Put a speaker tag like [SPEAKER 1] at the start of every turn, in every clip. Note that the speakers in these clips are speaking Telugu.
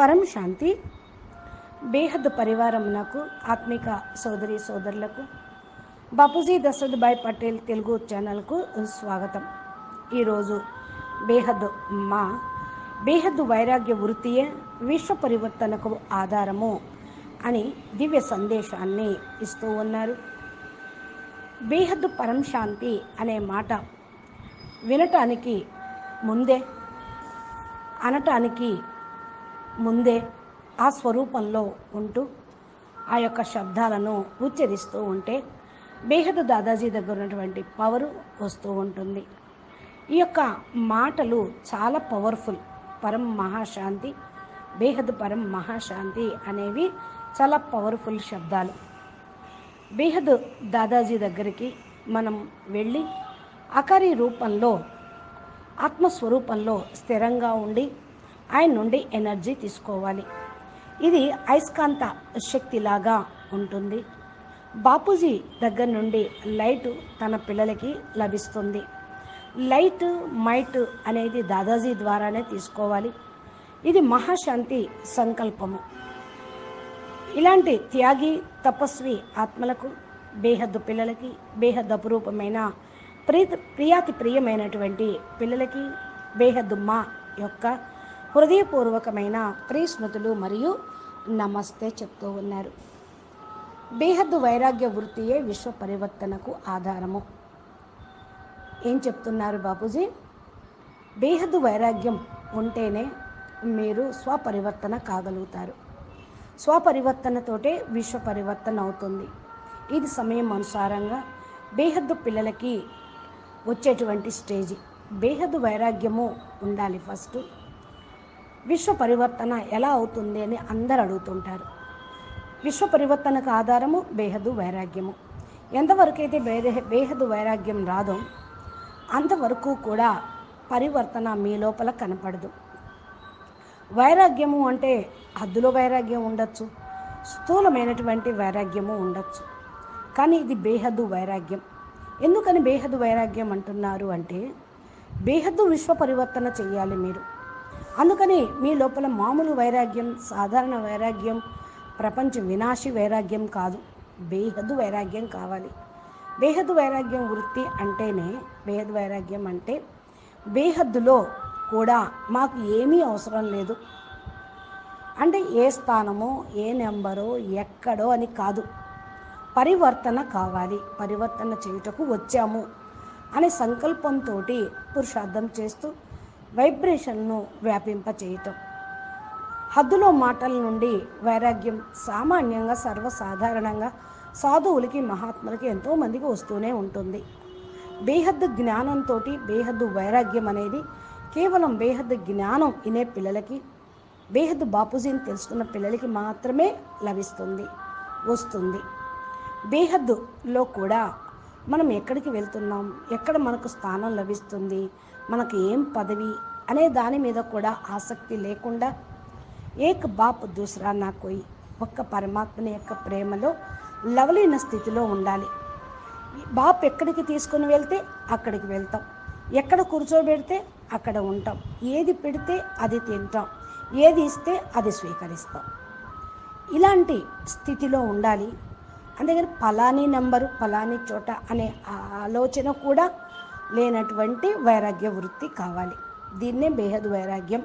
[SPEAKER 1] పరం శాంతి బేహద్ పరివారమునకు ఆత్మిక సోదరి సోదరులకు బాపూజీ దశరథ్భాయ్ పటేల్ తెలుగు ఛానల్కు స్వాగతం. ఈరోజు బేహద్ మా బేహద్ వైరాగ్య వృత్తియే విశ్వ పరివర్తనకు ఆధారము అని దివ్య సందేశాన్ని ఇస్తూ ఉన్నారు. బేహద్ పరం శాంతి అనే మాట వినటానికి ముందే అనటానికి ముందే ఆ స్వరూపంలో ఉంటూ ఆ యొక్క శబ్దాలను ఉచ్చరిస్తూ ఉంటే బేహద్ దాదాజీ దగ్గర ఉన్నటువంటి పవరు వస్తూ ఉంటుంది. ఈ యొక్క మాటలు చాలా పవర్ఫుల్ పరం మహాశాంతి బేహద్ పరం మహాశాంతి అనేవి చాలా పవర్ఫుల్ శబ్దాలు. బేహద్ దాదాజీ దగ్గరికి మనం వెళ్ళి అకారి రూపంలో ఆత్మస్వరూపంలో స్థిరంగా ఉండి ఆయన నుండి ఎనర్జీ తీసుకోవాలి. ఇది అయస్కాంత శక్తిలాగా ఉంటుంది. బాపూజీ దగ్గర నుండి లైట్ తన పిల్లలకి లభిస్తుంది. లైట్ మైట్ అనేది దాదాజీ ద్వారానే తీసుకోవాలి. ఇది మహాశాంతి సంకల్పము. ఇలాంటి త్యాగి తపస్వి ఆత్మలకు బేహద్దు పిల్లలకి బేహద్దు అపురూపమైన ప్రీతి ప్రియాతి ప్రియమైనటువంటి పిల్లలకి బేహద్దు మా యొక్క హృదయపూర్వకమైన ప్రియస్మృతులు మరియు నమస్తే చెప్తూ ఉన్నారు. బేహద్దు వైరాగ్య వృత్తియే విశ్వ పరివర్తనకు ఆధారము. ఏం చెప్తున్నారు బాపూజీ? బేహద్దు వైరాగ్యం ఉంటేనే మీరు స్వపరివర్తన కాగలుగుతారు. స్వపరివర్తనతోటే విశ్వ పరివర్తన అవుతుంది. ఇది సమయం అనుసారంగా బేహద్దు పిల్లలకి వచ్చేటువంటి స్టేజ్. బేహద్దు వైరాగ్యము ఉండాలి ఫస్ట్. విశ్వ పరివర్తన ఎలా అవుతుంది అని అందరు అడుగుతుంటారు. విశ్వ పరివర్తనకు ఆధారము బేహదు వైరాగ్యము. ఎంతవరకైతే బేహ బేహదు వైరాగ్యం రాదో అంతవరకు కూడా పరివర్తన మీ లోపల కనపడదు. వైరాగ్యము అంటే హద్దులో వైరాగ్యం ఉండొచ్చు స్థూలమైనటువంటి వైరాగ్యము ఉండొచ్చు. కానీ ఇది బేహద్దు వైరాగ్యం. ఎందుకని బేహద్దు వైరాగ్యం అంటున్నారు అంటే బేహద్దు విశ్వ పరివర్తన చేయాలి మీరు. అందుకని మీ లోపల మామూలు వైరాగ్యం సాధారణ వైరాగ్యం ప్రపంచ వినాశి వైరాగ్యం కాదు. బేహద్దు వైరాగ్యం కావాలి. బేహద్దు వైరాగ్యం వృత్తి అంటేనే బేహద్దు వైరాగ్యం అంటే బేహద్దులో కూడా మాకు ఏమీ అవసరం లేదు. అంటే ఏ స్థానమో ఏ నెంబరో ఎక్కడో అని కాదు. పరివర్తన కావాలి. పరివర్తన చేయుటకు వచ్చాము అనే సంకల్పంతో పురుషార్థం చేస్తూ వైబ్రేషన్ను వ్యాపింప చేయటం హద్దులో మాటల నుండి వైరాగ్యం సామాన్యంగా సర్వసాధారణంగా సాధువులకి మహాత్ములకి ఎంతోమందికి వస్తూనే ఉంటుంది. బేహద్దు జ్ఞానంతో బేహద్దు వైరాగ్యం అనేది కేవలం బేహద్దు జ్ఞానం వినే పిల్లలకి బేహద్దు బాపూజీని తెలుసుకున్న పిల్లలకి మాత్రమే లభిస్తుంది వస్తుంది. బేహద్దులో కూడా మనం ఎక్కడికి వెళ్తున్నాం? ఎక్కడ మనకు స్థానం లభిస్తుంది? మనకు ఏం పదవి? అనే దాని మీద కూడా ఆసక్తి లేకుండా ఏక్ బాప్ దూసరా నా కోయి. ఒక్క పరమాత్మని యొక్క ప్రేమలో లవలైన స్థితిలో ఉండాలి. బాప్ ఎక్కడికి తీసుకుని వెళ్తే అక్కడికి వెళ్తాం. ఎక్కడ కూర్చోబెడితే అక్కడ ఉంటాం. ఏది పెడితే అది తింటాం. ఏది ఇస్తే అది స్వీకరిస్తాం. ఇలాంటి స్థితిలో ఉండాలి. అందుకని ఫలాని నెంబరు ఫలాని చోట అనే ఆలోచన కూడా లేనటువంటి వైరాగ్య వృత్తి కావాలి. దీన్నే బేహద్ వైరాగ్యం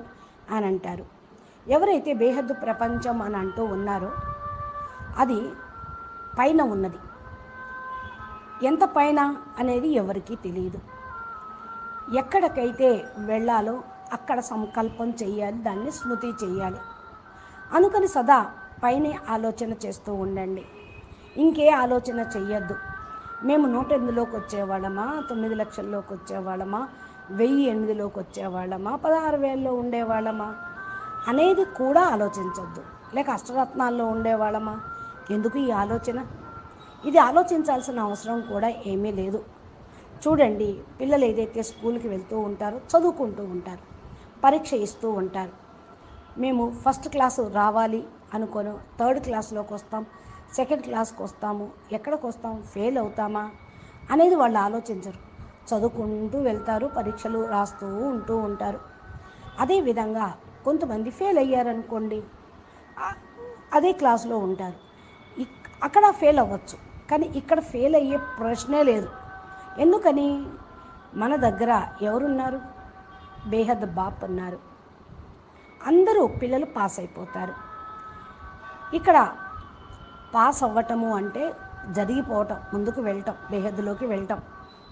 [SPEAKER 1] అని అంటారు. ఎవరైతే బేహద్దు ప్రపంచం అని అంటూ ఉన్నారో అది పైన ఉన్నది. ఎంత పైన అనేది ఎవరికీ తెలియదు. ఎక్కడికైతే వెళ్ళాలో అక్కడ సంకల్పం చేయాలి దాన్ని స్మృతి చేయాలి. అందుకని సదా పైనే ఆలోచన చేస్తూ ఉండండి. ఇంకే ఆలోచన చెయ్యొద్దు. మేము నూట ఎనిమిదిలోకి వచ్చేవాళ్ళమా తొమ్మిది లక్షల్లోకి వచ్చేవాళ్ళమా వెయ్యి ఎనిమిదిలోకి వచ్చేవాళ్ళమా పదహారు వేలలో ఉండేవాళ్ళమా అనేది కూడా ఆలోచించద్దు. లేక అష్టరత్నాల్లో ఉండేవాళ్ళమా? ఎందుకు ఈ ఆలోచన? ఇది ఆలోచించాల్సిన అవసరం కూడా ఏమీ లేదు. చూడండి పిల్లలు ఏదైతే స్కూల్కి వెళ్తూ ఉంటారో చదువుకుంటూ ఉంటారు పరీక్ష ఇస్తూ ఉంటారు. మేము ఫస్ట్ క్లాసు రావాలి అనుకోను థర్డ్ క్లాస్లోకి వస్తాం. సెకండ్ క్లాస్కి వస్తాము ఎక్కడికి వస్తాము ఫెయిల్ అవుతామా అనేది వాళ్ళు ఆలోచించరు. చదువుకుంటూ వెళ్తారు పరీక్షలు రాస్తూ ఉంటూ ఉంటారు. అదేవిధంగా కొంతమంది ఫెయిల్ అయ్యారనుకోండి అదే క్లాసులో ఉంటారు. అక్కడ ఫెయిల్ అవ్వచ్చు కానీ ఇక్కడ ఫెయిల్ అయ్యే ప్రశ్నే లేదు. ఎందుకని? మన దగ్గర ఎవరున్నారు? బేహద్ బాప్ ఉన్నారు అందరూ పిల్లలు పాస్ అయిపోతారు. ఇక్కడ పాస్ అవ్వటము అంటే జరిగిపోవటం ముందుకు వెళ్ళటం బేహద్దులోకి వెళ్ళటం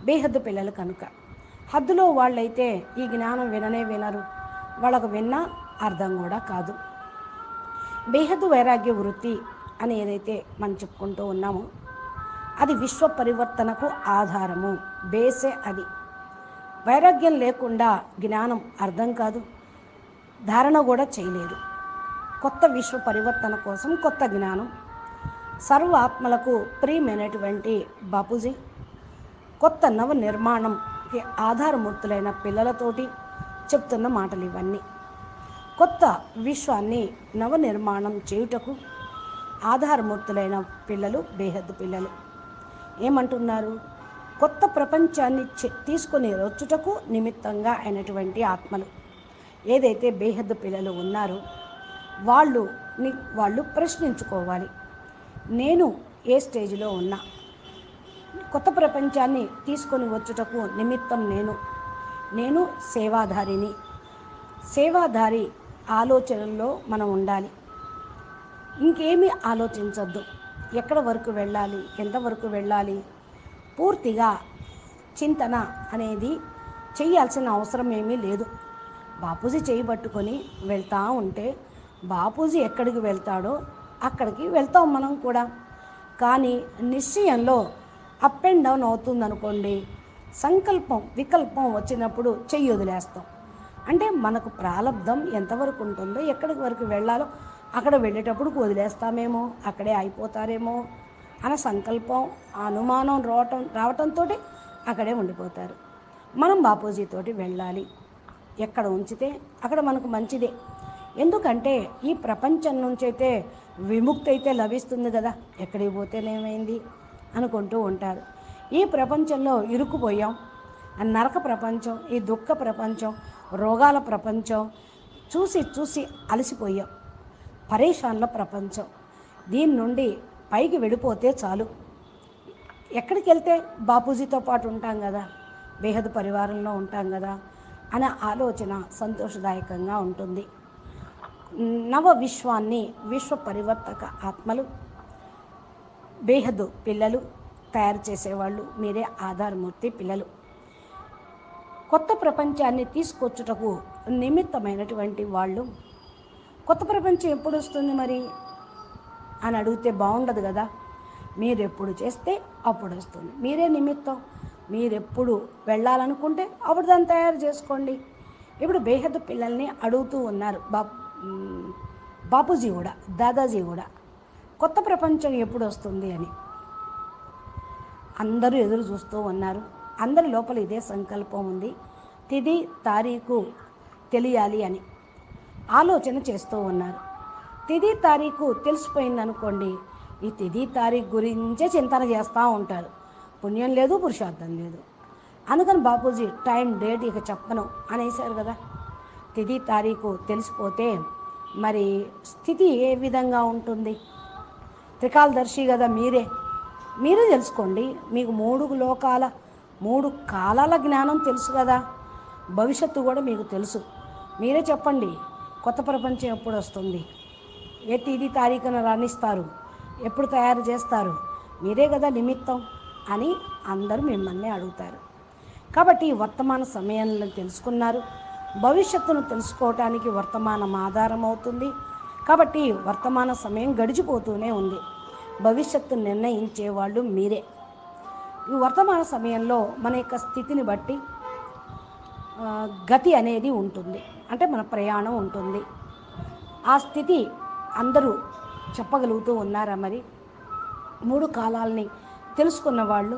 [SPEAKER 1] బేహద్దు పిల్లలు కనుక. హద్దులో వాళ్ళైతే ఈ జ్ఞానం విననే వినరు. వాళ్ళకు విన్నా అర్థం కూడా కాదు. బేహద్దు వైరాగ్య వృత్తి అని ఏదైతే మనం చెప్పుకుంటూ ఉన్నామో అది విశ్వ పరివర్తనకు ఆధారము. బేసే అది. వైరాగ్యం లేకుండా జ్ఞానం అర్థం కాదు. ధారణ కూడా చేయలేదు. కొత్త విశ్వ పరివర్తన కోసం కొత్త జ్ఞానం సర్వ ఆత్మలకు ప్రియమైనటువంటి బాపూజీ కొత్త నవ నిర్మాణంకి ఆధారమూర్తులైన పిల్లలతోటి చెప్తున్న మాటలు ఇవన్నీ కొత్త విశ్వాన్ని నవ నిర్మాణం చేయుటకు ఆధారమూర్తులైన పిల్లలు బేహద్దు పిల్లలు. ఏమంటున్నారు? కొత్త ప్రపంచాన్ని చె- తీసుకొని వచ్చుటకు నిమిత్తంగా అయినటువంటి ఆత్మలు. ఏదైతే బేహద్దు పిల్లలు ఉన్నారో వాళ్ళు ని- వాళ్ళు ప్రశ్నించుకోవాలి. నేను ఏ స్టేజ్లో ఉన్నా కొత్త ప్రపంచాన్ని తీసుకొని వచ్చుటకు నిమిత్తం నేను. నేను సేవాధారిని. సేవాధారి ఆలోచనల్లో మనం ఉండాలి. ఇంకేమీ ఆలోచించద్దు. ఎక్కడ వరకు వెళ్ళాలి? ఎంతవరకు వెళ్ళాలి? పూర్తిగా చింతన అనేది చేయాల్సిన అవసరం ఏమీ లేదు. బాపూజీ చేయబట్టుకొని వెళ్తా ఉంటే బాపూజీ ఎక్కడికి వెళ్తాడో అక్కడికి వెళ్తాం మనం కూడా. కానీ నిశ్చయంలో అప్ అండ్ డౌన్ అవుతుందనుకోండి సంకల్పం వికల్పం వచ్చినప్పుడు చెయ్యి వదిలేస్తాం. అంటే మనకు ప్రారంధం ఎంతవరకు ఉంటుందో ఎక్కడికి వరకు వెళ్ళాలో అక్కడ వెళ్ళేటప్పుడు వదిలేస్తామేమో అక్కడే అయిపోతారేమో అన్న సంకల్పం అనుమానం రావటం రావటంతో అక్కడే ఉండిపోతారు. మనం బాపూజీతోటి వెళ్ళాలి. ఎక్కడ ఉంచితే అక్కడ మనకు మంచిదే. ఎందుకంటే ఈ ప్రపంచం నుంచి అయితే విముక్తి అయితే లభిస్తుంది కదా ఎక్కడికి పోతేనేమైంది అనుకుంటూ ఉంటారు. ఈ ప్రపంచంలో ఇరుక్కుపోయాం. నరక ప్రపంచం ఈ దుఃఖ ప్రపంచం రోగాల ప్రపంచం చూసి చూసి అలసిపోయాం. పరేషాన్ల ప్రపంచం దీని నుండి పైకి వెళ్ళిపోతే చాలు. ఎక్కడికి వెళ్తే బాపూజీతో పాటు ఉంటాం కదా బేహద్ పరివారంలో ఉంటాం కదా అనే ఆలోచన సంతోషదాయకంగా ఉంటుంది. నవ విశ్వాన్ని విశ్వ పరివర్తక ఆత్మలు బేహదు పిల్లలు తయారు చేసేవాళ్ళు మీరే ఆధారమూర్తి పిల్లలు. కొత్త ప్రపంచాన్ని తీసుకొచ్చుటకు నిమిత్తమైనటువంటి వాళ్ళు. కొత్త ప్రపంచం ఎప్పుడు వస్తుంది మరి? అని అడిగితే బాగుండదు కదా. మీరు ఎప్పుడు చేస్తే అప్పుడు వస్తుంది. మీరే నిమిత్తం. మీరెప్పుడు వెళ్ళాలనుకుంటే అప్పుడు దాన్ని తయారు చేసుకోండి. ఇప్పుడు బేహద పిల్లల్ని అడుగుతూ ఉన్నారు. బాబు బాపూజీ కూడా దాదాజీ కూడా కొత్త ప్రపంచం ఎప్పుడు వస్తుంది అని అందరూ ఎదురు చూస్తూ ఉన్నారు. అందరి లోపల ఇదే సంకల్పం ఉంది. తిది తారీఖు తెలియాలి అని ఆలోచన చేస్తూ ఉన్నారు. తిది తారీఖు తెలిసిపోయిందనుకోండి ఈ తిది తారీఖు గురించే చింతన చేస్తూ ఉంటారు. పుణ్యం లేదు పురుషార్థం లేదు. అందుకని బాపూజీ టైం డేట్ ఇక చెప్పను అనేసారు కదా. తిది తారీఖు తెలిసిపోతే మరి స్థితి ఏ విధంగా ఉంటుంది? త్రికాలదర్శి కదా మీరే. మీరే తెలుసుకోండి మీకు మూడు లోకాల మూడు కాలాల జ్ఞానం తెలుసు కదా? భవిష్యత్తు కూడా మీకు తెలుసు. మీరే చెప్పండి కొత్త ప్రపంచం ఎప్పుడు వస్తుంది? ఏ తేదీ తారీఖున రాణిస్తారు? ఎప్పుడు తయారు చేస్తారు? మీరే కదా నిమిత్తం అని అందరూ మిమ్మల్ని అడుగుతారు. కాబట్టి వర్తమాన సమయంలో తెలుసుకున్నారు. భవిష్యత్తును తెలుసుకోవటానికి వర్తమానం ఆధారం అవుతుంది కాబట్టి వర్తమాన సమయం గడిచిపోతూనే ఉంది. భవిష్యత్తు నిర్ణయించే వాళ్ళు మీరే. ఈ వర్తమాన సమయంలో మన యొక్క స్థితిని బట్టి గతి అనేది ఉంటుంది. అంటే మన ప్రయాణం ఉంటుంది. ఆ స్థితి అందరూ చెప్పగలుగుతూ ఉన్నారా మరి? మూడు కాలాలని తెలుసుకున్న వాళ్ళు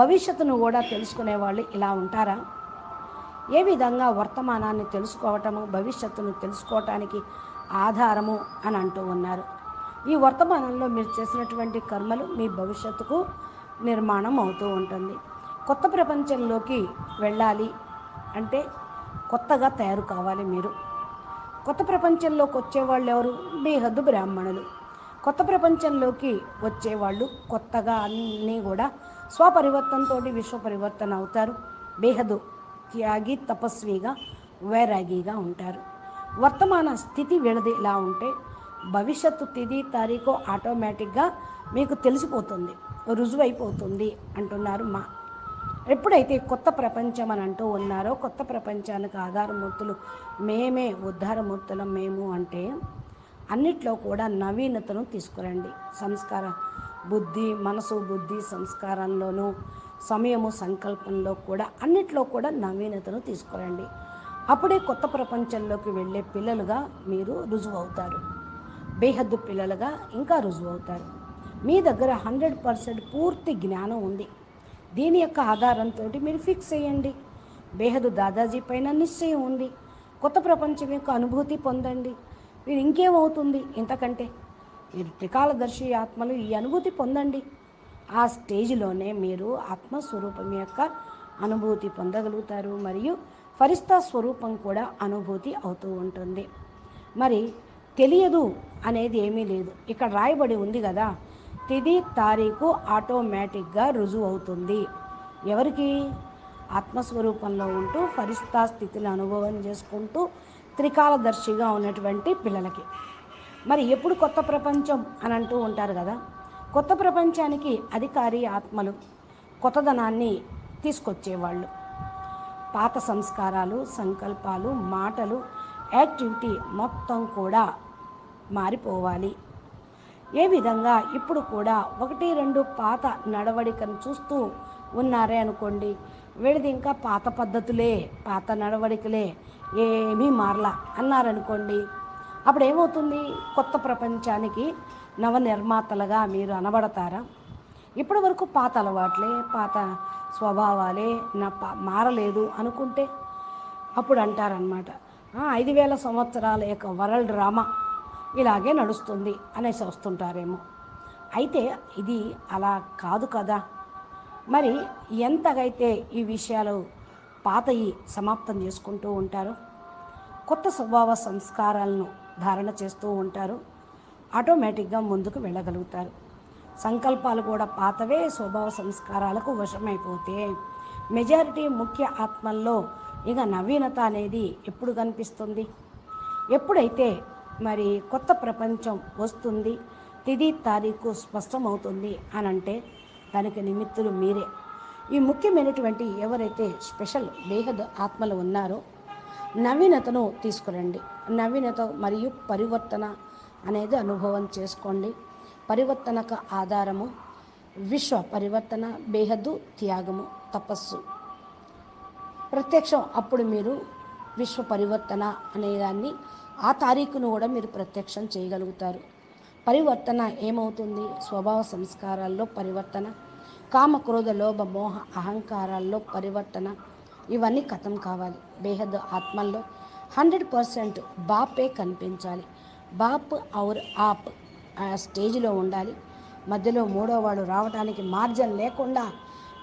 [SPEAKER 1] భవిష్యత్తును కూడా తెలుసుకునే వాళ్ళు ఇలా ఉంటారా? ఏ విధంగా వర్తమానాన్ని తెలుసుకోవటము భవిష్యత్తును తెలుసుకోవటానికి ఆధారము అని అంటూ ఉన్నారు. ఈ వర్తమానంలో మీరు చేసినటువంటి కర్మలు మీ భవిష్యత్తుకు నిర్మాణం అవుతూ ఉంటుంది. కొత్త ప్రపంచంలోకి వెళ్ళాలి అంటే కొత్తగా తయారు కావాలి మీరు. కొత్త ప్రపంచంలోకి వచ్చేవాళ్ళు ఎవరు? బేహద్దు బ్రాహ్మణులు. కొత్త ప్రపంచంలోకి వచ్చేవాళ్ళు కొత్తగా అన్నీ కూడా స్వపరివర్తనతో విశ్వ పరివర్తన అవుతారు. బేహదు త్యాగి తపస్విగా వైరాగిగా ఉంటారు. వర్తమాన స్థితి వీళ్ళది ఇలా ఉంటే భవిష్యత్తు తిది తారీఖు ఆటోమేటిక్గా మీకు తెలిసిపోతుంది. రుజువైపోతుంది అంటున్నారు మా. ఎప్పుడైతే కొత్త ప్రపంచం అని అంటూ ఉన్నారో కొత్త ప్రపంచానికి ఆధారమూర్తులు మేమే ఉద్ధారమూర్తులం మేము అంటే అన్నిట్లో కూడా నవీనతను తీసుకురండి. సంస్కార బుద్ధి మనసు బుద్ధి సంస్కారంలోనూ సమయము సంకల్పంలో కూడా అన్నిట్లో కూడా నవీనతను తీసుకురండి అప్పుడే కొత్త ప్రపంచంలోకి వెళ్ళే పిల్లలుగా మీరు రుజువు అవుతారు బేహద్దు పిల్లలుగా ఇంకా రుజువు అవుతారు మీ దగ్గర హండ్రెడ్ పర్సెంట్ పూర్తి జ్ఞానం ఉంది. దీని యొక్క ఆధారంతో మీరు ఫిక్స్ అయ్యండి బేహదు దాదాజీ పైన నిశ్చయం ఉంది. కొత్త ప్రపంచం యొక్క అనుభూతి పొందండి. మీరు ఇంకేమవుతుంది? ఇంతకంటే మీరు త్రికాలదర్శి ఆత్మలు ఈ అనుభూతి పొందండి. ఆ స్టేజ్లోనే మీరు ఆత్మస్వరూపం యొక్క అనుభూతి పొందగలుగుతారు. మరియు ఫరిస్తా స్వరూపం కూడా అనుభూతి అవుతూ ఉంటుంది. మరి తెలియదు అనేది ఏమీ లేదు. ఇక్కడ రాయబడి ఉంది కదా తిది తారీఖు ఆటోమేటిక్గా రుజువు అవుతుంది. ఎవరికి? ఆత్మస్వరూపంలో ఉంటూ ఫరిస్తా స్థితిని అనుభవం చేసుకుంటూ త్రికాలదర్శిగా ఉన్నటువంటి పిల్లలకి. మరి ఎప్పుడు కొత్త ప్రపంచం అని అంటూ ఉంటారు కదా కొత్త ప్రపంచానికి అధికారి ఆత్మలు కొత్తదనాన్ని తీసుకొచ్చేవాళ్ళు. పాత సంస్కారాలు సంకల్పాలు మాటలు యాక్టివిటీ మొత్తం కూడా మారిపోవాలి. ఏ విధంగా ఇప్పుడు కూడా ఒకటి రెండు పాత నడవడికను చూస్తూ ఉన్నారే అనుకోండి వీడిది ఇంకా పాత పద్ధతులే పాత నడవడికలే ఏమీ మారలా అన్నారనుకోండి అప్పుడు ఏమవుతుంది కొత్త ప్రపంచానికి నవ నిర్మాతలుగా మీరు అనబడతారా? ఇప్పటి వరకు పాత అలవాట్లే పాత స్వభావాలే నా మారలేదు అనుకుంటే? అప్పుడు అంటారనమాట ఐదు వేల సంవత్సరాల యొక్క వరల్డ్ డ్రామా ఇలాగే నడుస్తుంది అనేసి వస్తుంటారేమో. అయితే ఇది అలా కాదు కదా? మరి ఎంతగైతే ఈ విషయాలు పాతయి సమాప్తం చేసుకుంటూ ఉంటారో కొత్త స్వభావ సంస్కారాలను ధారణ చేస్తూ ఉంటారు ఆటోమేటిక్గా ముందుకు వెళ్ళగలుగుతారు. సంకల్పాలు కూడా పాతవే స్వభావ సంస్కారాలకు వశమైపోతే మెజారిటీ ముఖ్య ఆత్మల్లో ఇక నవీనత అనేది ఎప్పుడు కనిపిస్తుంది? ఎప్పుడైతే మరి కొత్త ప్రపంచం వస్తుంది తిది తారీఖు స్పష్టమవుతుంది అని అంటే దానికి నిమిత్తులు మీరే. ఈ ముఖ్యమైనటువంటి ఎవరైతే స్పెషల్ బేహద్ ఆత్మలు ఉన్నారో నవీనతను తీసుకురండి. నవీనత మరియు పరివర్తన అనేది అనుభవం చేసుకోండి. పరివర్తనకు ఆధారము. విశ్వ పరివర్తన బేహద్దు త్యాగము తపస్సు. ప్రత్యక్షం అప్పుడు మీరు విశ్వ పరివర్తన అనేదాన్ని ఆ తారీఖును కూడా మీరు ప్రత్యక్షం చేయగలుగుతారు. పరివర్తన ఏమవుతుంది? స్వభావ సంస్కారాల్లో పరివర్తన కామ క్రోధ లోభ మోహ అహంకారాల్లో పరివర్తన. ఇవన్నీ కథం కావాలి. బేహద్ ఆత్మల్లో హండ్రెడ్ పర్సెంట్ బాపే కనిపించాలి. బాప్ ఔర్ ఆప్ ఆ స్టేజ్లో ఉండాలి. మధ్యలో మూడో వాళ్ళు రావడానికి మార్జన్ లేకుండా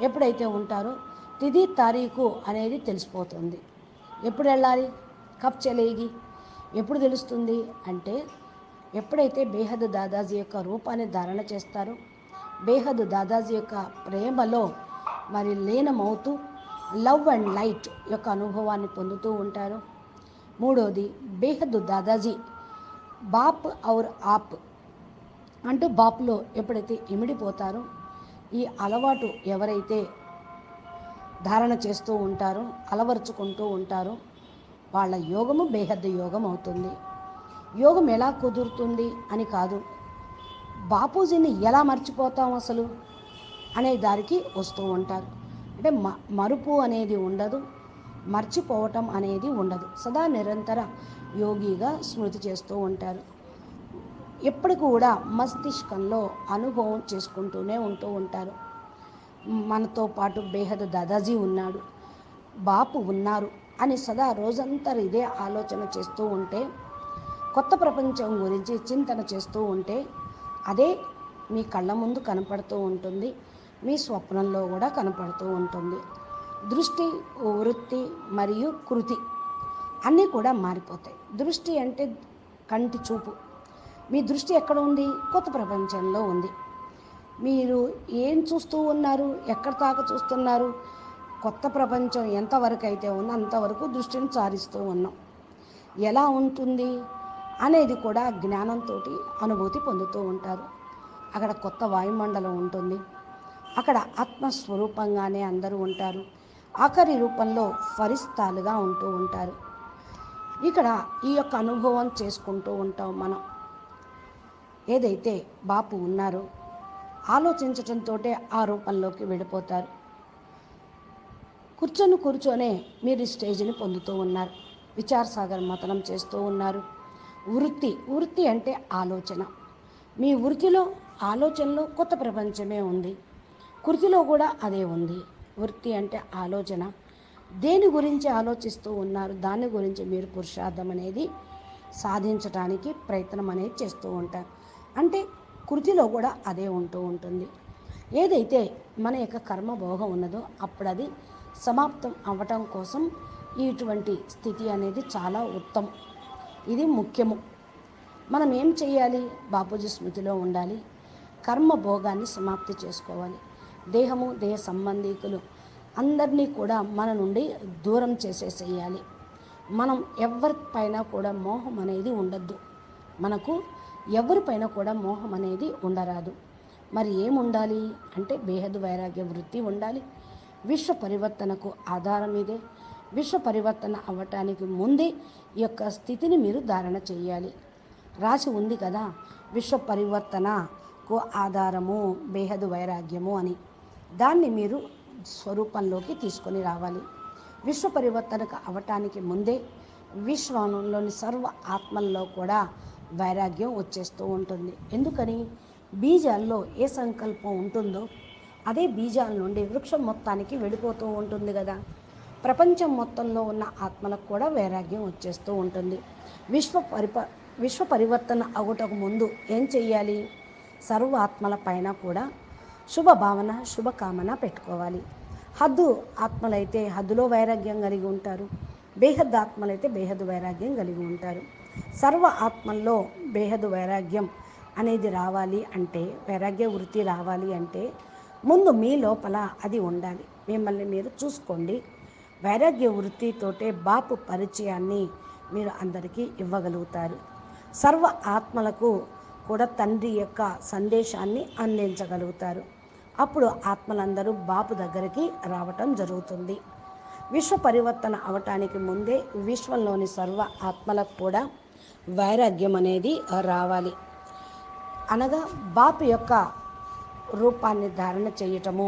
[SPEAKER 1] ఎప్పుడైతే ఉంటారో తిది తారీఖు అనేది తెలిసిపోతుంది. ఎప్పుడు వెళ్ళాలి? కప్ చెలేగి. ఎప్పుడు తెలుస్తుంది? అంటే ఎప్పుడైతే బేహద్ దాదాజీ యొక్క రూపాన్ని ధారణ చేస్తారో బేహద్ దాదాజీ యొక్క ప్రేమలో మరి లీనమవుతూ లవ్ అండ్ లైట్ యొక్క అనుభవాన్ని పొందుతూ ఉంటారు. మూడోది బేహద్ దాదాజీ బాప్ ఔర్ ఆప్ అంటూ బాపులో ఎప్పుడైతే ఇమిడిపోతారో ఈ అలవాటు ఎవరైతే ధారణ చేస్తూ ఉంటారో అలవరుచుకుంటూ ఉంటారో వాళ్ళ యోగము బేహద్దు యోగం అవుతుంది యోగం ఎలా కుదురుతుంది అని కాదు బాపూజీని ఎలా మర్చిపోతాం అసలు అనే దారికి వస్తూ ఉంటారు. అంటే మ మరుపు అనేది ఉండదు మర్చిపోవటం అనేది ఉండదు. సదా నిరంతర యోగిగా స్మృతి చేస్తూ ఉంటారు. ఎప్పుడు కూడా మస్తిష్కంలో అనుభవం చేసుకుంటూనే ఉంటూ ఉంటారు. మనతో పాటు బేహద్ దాదాజీ ఉన్నాడు. బాపు ఉన్నారు అని సదా రోజంతా ఇదే ఆలోచన చేస్తూ ఉంటే కొత్త ప్రపంచం గురించి చింతన చేస్తూ ఉంటే అదే మీ కళ్ళ ముందు కనపడుతూ ఉంటుంది మీ స్వప్నంలో కూడా కనపడుతూ ఉంటుంది. దృష్టి వృత్తి మరియు కృతి అన్నీ కూడా మారిపోతాయి. దృష్టి అంటే కంటి చూపు. మీ దృష్టి ఎక్కడ ఉంది? కొత్త ప్రపంచంలో ఉంది. మీరు ఏం చూస్తూ ఉన్నారు? ఎక్కడ తాక చూస్తున్నారు? కొత్త ప్రపంచం ఎంతవరకు అయితే ఉందో అంతవరకు దృష్టిని సారిస్తూ ఉన్నాం. ఎలా ఉంటుంది? అనేది కూడా జ్ఞానంతో అనుభూతి పొందుతూ ఉంటారు. అక్కడ కొత్త వాయుమండలం ఉంటుంది. అక్కడ ఆత్మస్వరూపంగానే అందరూ ఉంటారు. ఆఖరి రూపంలో ఫరిస్తాలుగా ఉంటూ ఉంటారు. ఇక్కడ ఈ యొక్క అనుభవం చేసుకుంటూ ఉంటాం మనం. ఏదైతే బాపు ఉన్నారో ఆలోచించటంతో ఆ రూపంలోకి వెళ్ళిపోతారు. కూర్చొని కూర్చొనే మీరు స్టేజ్ని పొందుతూ ఉన్నారు. విచారసాగర్ మతనం చేస్తూ ఉన్నారు. వృత్తి వృత్తి అంటే ఆలోచన. మీ వృత్తిలో ఆలోచనలో కొత్త ప్రపంచమే ఉంది. కృతిలో కూడా అదే ఉంది. వృత్తి అంటే ఆలోచన. దేని గురించి ఆలోచిస్తూ ఉన్నారు? దాని గురించి మీరు పురుషార్థం అనేది సాధించడానికి ప్రయత్నం అనేది చేస్తూ ఉంటారు. అంటే కృతిలో కూడా అదే ఉంటూ ఉంటుంది. ఏదైతే మన యొక్క కర్మభోగం ఉన్నదో అప్పుడు అది సమాప్తం అవ్వటం కోసం ఇటువంటి స్థితి అనేది చాలా ఉత్తమం. ఇది ముఖ్యము. మనం ఏం చేయాలి బాపూజీ స్మృతిలో ఉండాలి. కర్మ భోగాన్ని సమాప్తి చేసుకోవాలి. దేహము దేహ సంబంధికులు అందరినీ కూడా మన నుండి దూరం చేసేసేయాలి. మనం ఎవరిపైన కూడా మోహం అనేది ఉండద్దు. మనకు ఎవరిపైన కూడా మోహం అనేది ఉండరాదు. మరి ఏముండాలి? అంటే బేహదు వైరాగ్య వృత్తి ఉండాలి. విశ్వ పరివర్తనకు ఆధారం ఇదే. విశ్వ పరివర్తన అవ్వటానికి ముందే ఈ యొక్క స్థితిని మీరు ధారణ చేయాలి. రాసి ఉంది కదా విశ్వ పరివర్తనకు ఆధారము బేహదు వైరాగ్యము అని. దాన్ని మీరు స్వరూపంలోకి తీసుకొని రావాలి. విశ్వ పరివర్తనకు అవటానికి ముందే విశ్వంలోని సర్వ ఆత్మల్లో కూడా వైరాగ్యం వచ్చేస్తూ ఉంటుంది. ఎందుకని? బీజాల్లో ఏ సంకల్పం ఉంటుందో అదే బీజాల నుండి వృక్షం మొత్తానికి వెళ్ళిపోతూ ఉంటుంది కదా. ప్రపంచం మొత్తంలో ఉన్న ఆత్మలకు కూడా వైరాగ్యం వచ్చేస్తూ ఉంటుంది. విశ్వ పరిప విశ్వ పరివర్తన అవుటకు ముందు ఏం చెయ్యాలి? సర్వ ఆత్మల పైన కూడా శుభ భావన శుభకామన పెట్టుకోవాలి. హద్దు ఆత్మలైతే హద్దులో వైరాగ్యం కలిగి ఉంటారు. బేహద్ ఆత్మలైతే బేహద్దు వైరాగ్యం కలిగి ఉంటారు. సర్వ ఆత్మల్లో బేహద్దు వైరాగ్యం అనేది రావాలి అంటే వైరాగ్య వృత్తి రావాలి అంటే ముందు మీ లోపల అది ఉండాలి. మిమ్మల్ని మీరు చూసుకోండి. వైరాగ్య వృత్తితోటే బాపు పరిచయాన్ని మీరు అందరికీ ఇవ్వగలుగుతారు. సర్వ ఆత్మలకు కూడా తండ్రి యొక్క సందేశాన్ని అందించగలుగుతారు. అప్పుడు ఆత్మలందరూ బాపు దగ్గరికి రావటం జరుగుతుంది. విశ్వ పరివర్తన అవటానికి ముందే విశ్వంలోని సర్వ ఆత్మలకు కూడా వైరాగ్యం అనేది రావాలి. అనగా బాపు యొక్క రూపాన్ని ధారణ చేయటము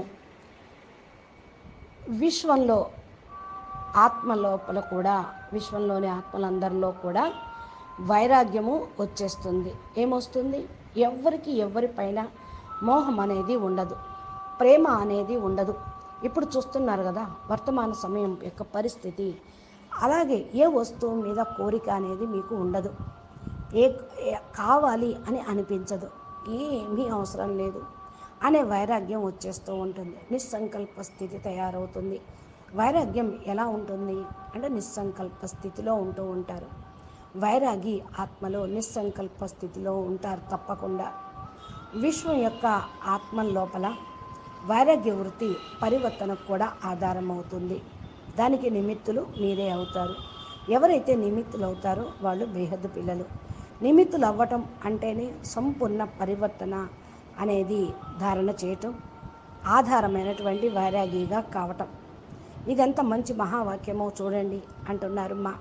[SPEAKER 1] విశ్వంలో ఆత్మ లోపల కూడా విశ్వంలోని ఆత్మలందరిలో కూడా వైరాగ్యము వచ్చేస్తుంది. ఏమొస్తుంది? ఎవరికి ఎవరిపైన మోహం అనేది ఉండదు. ప్రేమ అనేది ఉండదు. ఇప్పుడు చూస్తున్నారు కదా వర్తమాన సమయం యొక్క పరిస్థితి. అలాగే ఏ వస్తువు మీద కోరిక అనేది మీకు ఉండదు. ఏ కావాలి అని అనిపించదు. ఏమీ అవసరం లేదు. అనే వైరాగ్యం వచ్చేస్తూ ఉంటుంది. నిస్సంకల్ప స్థితి తయారవుతుంది. వైరాగ్యం ఎలా ఉంటుంది అంటే నిస్సంకల్ప స్థితిలో ఉంటూ ఉంటారు. వైరాగి ఆత్మలో నిస్సంకల్ప స్థితిలో ఉంటారు తప్పకుండా. విశ్వం యొక్క ఆత్మ లోపల వైరాగ్య వృత్తి పరివర్తనకు కూడా ఆధారం అవుతుంది దానికి నిమిత్తులు మీరే అవుతారు. ఎవరైతే నిమిత్తులు అవుతారో వాళ్ళు బేహద్దు పిల్లలు. నిమిత్తులు అవ్వటం అంటేనే సంపూర్ణ పరివర్తన అనేది ధారణ చేయటం ఆధారమైనటువంటి వైరాగిగా కావటం. ఇదంతా మంచి మహావాక్యమో చూడండి అంటున్నారు మా.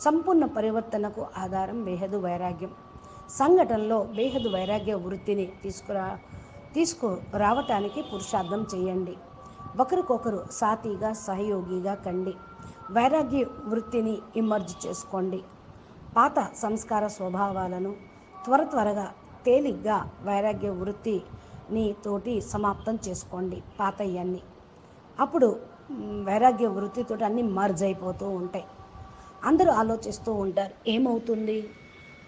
[SPEAKER 1] సంపూర్ణ పరివర్తనకు ఆధారం బేహదు వైరాగ్యం. సంఘటనలో బేహదు వైరాగ్య వృత్తిని తీసుకురా తీసుకు రావటానికి పురుషార్థం చేయండి. ఒకరికొకరు సాతిగా సహయోగిగా కండి. వైరాగ్య వృత్తిని ఇమర్జ్ చేసుకోండి. పాత సంస్కార స్వభావాలను త్వర త్వరగా తేలిగ్గా వైరాగ్య వృత్తిని తోటి సమాప్తం చేసుకోండి పాతయ్యన్ని. అప్పుడు వైరాగ్య వృత్తితో అన్నీ మర్జ్ అయిపోతూ ఉంటాయి. అందరూ ఆలోచిస్తూ ఉంటారు ఏమవుతుంది?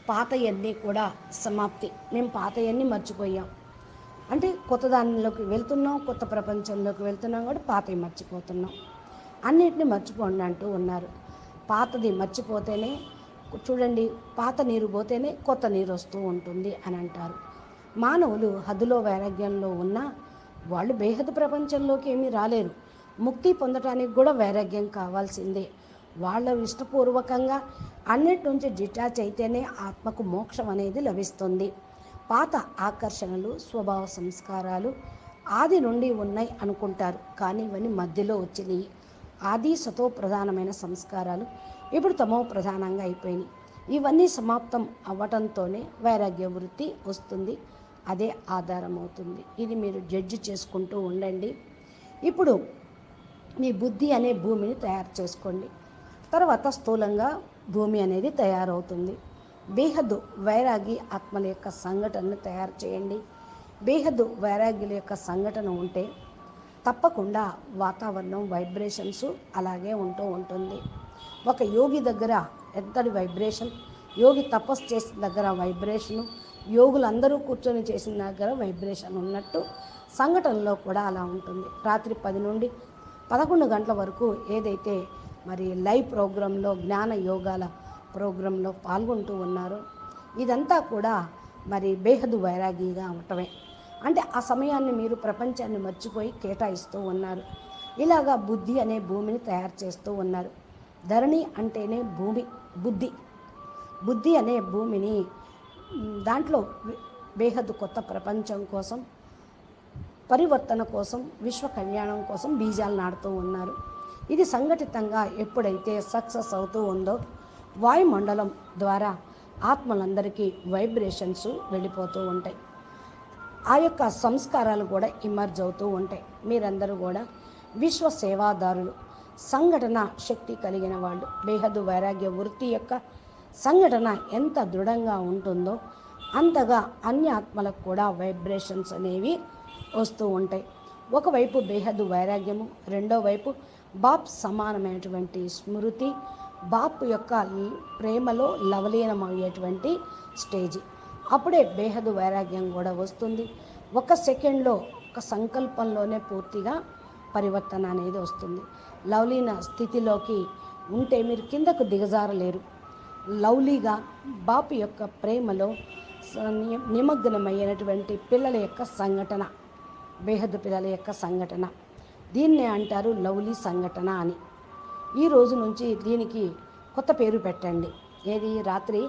[SPEAKER 1] పాతయన్నీ కూడా సమాప్తి. మేము పాతయన్నీ మర్చిపోయాం. అంటే కొత్త దానిలోకి వెళ్తున్నాం కొత్త ప్రపంచంలోకి వెళ్తున్నాం కూడా పాతవి మర్చిపోతున్నాం. అన్నిటిని మర్చిపోండి అంటూ ఉన్నారు. పాతది మర్చిపోతేనే చూడండి పాత నీరు పోతేనే కొత్త నీరు వస్తూ ఉంటుంది అని అంటారు. మానవులు హద్దులో వైరాగ్యంలో ఉన్నా వాళ్ళు బేహద ప్రపంచంలోకి ఏమీ రాలేరు. ముక్తి పొందటానికి కూడా వైరాగ్యం కావాల్సిందే. వాళ్ళ ఇష్టపూర్వకంగా అన్నిటి నుంచి డిటాచ్ అయితేనే ఆత్మకు మోక్షం అనేది లభిస్తుంది. పాత ఆకర్షణలు స్వభావ సంస్కారాలు ఆది నుండి ఉన్నాయి అనుకుంటారు. కానీ ఇవన్నీ మధ్యలో వచ్చినాయి. ఆది సతో ప్రధానమైన సంస్కారాలు ఇప్పుడు తమో ప్రధానంగా అయిపోయినాయి. ఇవన్నీ సమాప్తం అవ్వటంతోనే వైరాగ్య వృత్తి వస్తుంది. అదే ఆధారం అవుతుంది ఇది మీరు జడ్జి చేసుకుంటూ ఉండండి. ఇప్పుడు మీ బుద్ధి అనే భూమిని తయారు చేసుకోండి. తర్వాత స్థూలంగా భూమి అనేది తయారవుతుంది. బేహద్దు వైరాగి ఆత్మల యొక్క సంఘటనను తయారు చేయండి. బేహద్దు వైరాగ్యుల యొక్క సంఘటన ఉంటే తప్పకుండా వాతావరణం వైబ్రేషన్స్ అలాగే ఉంటూ ఉంటుంది. ఒక యోగి దగ్గర ఎంతటి వైబ్రేషన్? యోగి తపస్సు చేసిన దగ్గర వైబ్రేషను యోగులందరూ కూర్చొని చేసిన దగ్గర వైబ్రేషన్ ఉన్నట్టు సంఘటనలో కూడా అలా ఉంటుంది. రాత్రి పది నుండి పదకొండు గంటల వరకు ఏదైతే మరి లైవ్ ప్రోగ్రాంలో జ్ఞాన యోగాల ప్రోగ్రాంలో పాల్గొంటూ ఉన్నారు. ఇదంతా కూడా మరి బేహదు వైరాగిగా ఉండటమే. అంటే ఆ సమయాన్ని మీరు ప్రపంచాన్ని మర్చిపోయి కేటాయిస్తూ ఉన్నారు. ఇలాగా బుద్ధి అనే భూమిని తయారు చేస్తూ ఉన్నారు. ధరణి అంటేనే భూమి బుద్ధి. బుద్ధి అనే భూమిని దాంట్లో బేహద్దు కొత్త ప్రపంచం కోసం పరివర్తన కోసం విశ్వ కళ్యాణం కోసం బీజాలు నాటుతూ ఉన్నారు. ఇది సంఘటితంగా ఎప్పుడైతే సక్సెస్ అవుతూ ఉందో వాయుమండలం ద్వారా ఆత్మలందరికీ వైబ్రేషన్స్ వెళ్ళిపోతూ ఉంటాయి. ఆ యొక్క సంస్కారాలు కూడా ఇమర్జ్ అవుతూ ఉంటాయి. మీరందరూ కూడా విశ్వ సేవాదారులు సంఘటన శక్తి కలిగిన వాళ్ళు బేహదు వైరాగ్య వృత్తి యొక్క సంఘటన ఎంత దృఢంగా ఉంటుందో అంతగా అన్ని ఆత్మలకు కూడా వైబ్రేషన్స్ అనేవి వస్తూ ఉంటాయి. ఒకవైపు బేహదు వైరాగ్యము రెండో వైపు బాప్ సమానమైనటువంటి స్మృతి బాపు యొక్క ప్రేమలో లవలీనమయ్యేటువంటి స్టేజ్. అప్పుడే బేహదు వైరాగ్యం కూడా వస్తుంది. ఒక సెకండ్లో ఒక సంకల్పంలోనే పూర్తిగా పరివర్తన అనేది వస్తుంది. లవ్లీన స్థితిలోకి ఉంటే మీరు కిందకు దిగజారలేరు. లవ్లీగా బాపు యొక్క ప్రేమలో ని- నిమగ్నమైనటువంటి పిల్లల యొక్క సంఘటన బేహద్దు పిల్లల యొక్క సంఘటన. దీన్నే అంటారు లవ్లీ సంఘటన అని. ఈ రోజు నుంచి దీనికి కొత్త పేరు పెట్టండి. ఏది? రాత్రి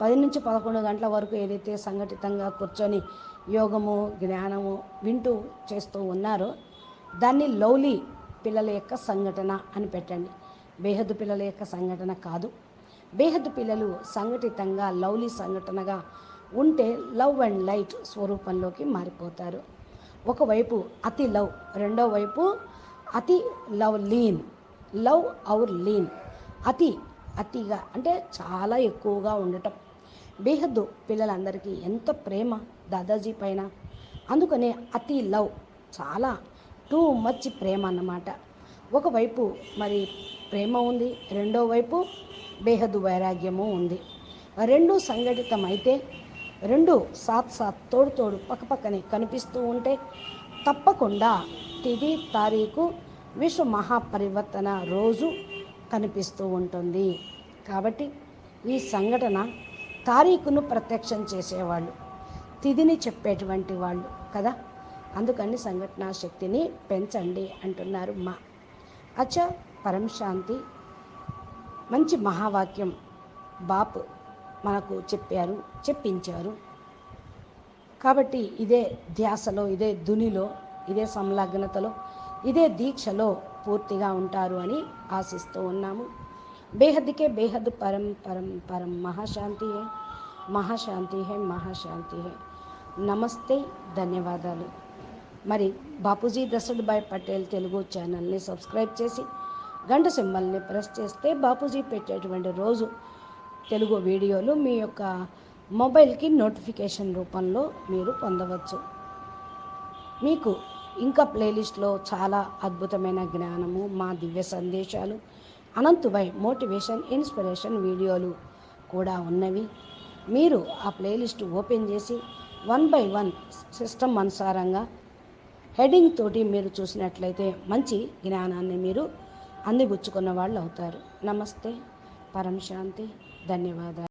[SPEAKER 1] పది నుంచి పదకొండు గంటల వరకు ఏదైతే సంఘటితంగా కూర్చొని యోగము జ్ఞానము వింటూ చేస్తూ ఉన్నారో దాన్ని లౌలీ పిల్లల యొక్క సంఘటన అని పెట్టండి. బేహద్దు పిల్లల యొక్క సంఘటన కాదు. బేహద్దు పిల్లలు సంఘటితంగా లవ్లీ సంఘటనగా ఉంటే లవ్ అండ్ లైట్ స్వరూపంలోకి మారిపోతారు. ఒకవైపు అతి లవ్ రెండో వైపు అతి love lean love our lean. అతి అతిగా అంటే చాలా ఎక్కువగా ఉండటం. బేహద్దు పిల్లలందరికీ ఎంత ప్రేమ దాదాజీ పైన. అందుకనే అతి లవ్ చాలా టూ మచ్ ప్రేమ అన్నమాట. ఒకవైపు మరి ప్రేమ ఉంది రెండో వైపు బేహద్దు వైరాగ్యము ఉంది. రెండు సంఘటితమైతే రెండు సాత్ సాత్ తోడు తోడు పక్కపక్కనే కనిపిస్తూ ఉంటే తప్పకుండా తిది తారీఖు విశ్వ మహాపరివర్తన రోజు కనిపిస్తూ ఉంటుంది. కాబట్టి ఈ సంఘటన తారీఖును ప్రత్యక్షం చేసేవాళ్ళు తిథిని చెప్పేటువంటి వాళ్ళు కదా. అందుకని సంఘటన శక్తిని పెంచండి అంటున్నారు మా. అచ్చ పరంశాంతి మంచి మహావాక్యం బాప్ మనకు చెప్పారు చెప్పించారు. కాబట్టి ఇదే ధ్యాసలో ఇదే దునిలో ఇదే సంలగ్నతలో ఇదే దీక్షలో పూర్తిగా ఉంటారు అని ఆశిస్తూ ఉన్నాము. బేహద్కే బేహద్ పరం పరం పరం మహాశాంతి హే మహాశాంతి హే మహాశాంతి హే నమస్తే ధన్యవాదాలు. మరి బాపూజీ దశరథభాయ్ పటేల్ తెలుగు ఛానల్ని సబ్స్క్రైబ్ చేసి గంట సింబల్ని ప్రెస్ చేస్తే బాపూజీ పెట్టేటువంటి రోజు తెలుగు వీడియోలు మీ యొక్క మొబైల్కి నోటిఫికేషన్ రూపంలో మీరు పొందవచ్చు. మీకు ఇంకా ప్లేలిస్ట్లో చాలా అద్భుతమైన జ్ఞానము మా దివ్య సందేశాలు అనంతువై మోటివేషన్ ఇన్స్పిరేషన్ వీడియోలు కూడా ఉన్నవి. మీరు ఆ ప్లేలిస్ట్ ఓపెన్ చేసి వన్ బై వన్ సిస్టమ్ అనుసారంగా హెడింగ్ తోటి మీరు చూసినట్లయితే మంచి జ్ఞానాన్ని మీరు అందిపుచ్చుకున్న వాళ్ళు అవుతారు. నమస్తే. పరం శాంతి ధన్యవాదాలు.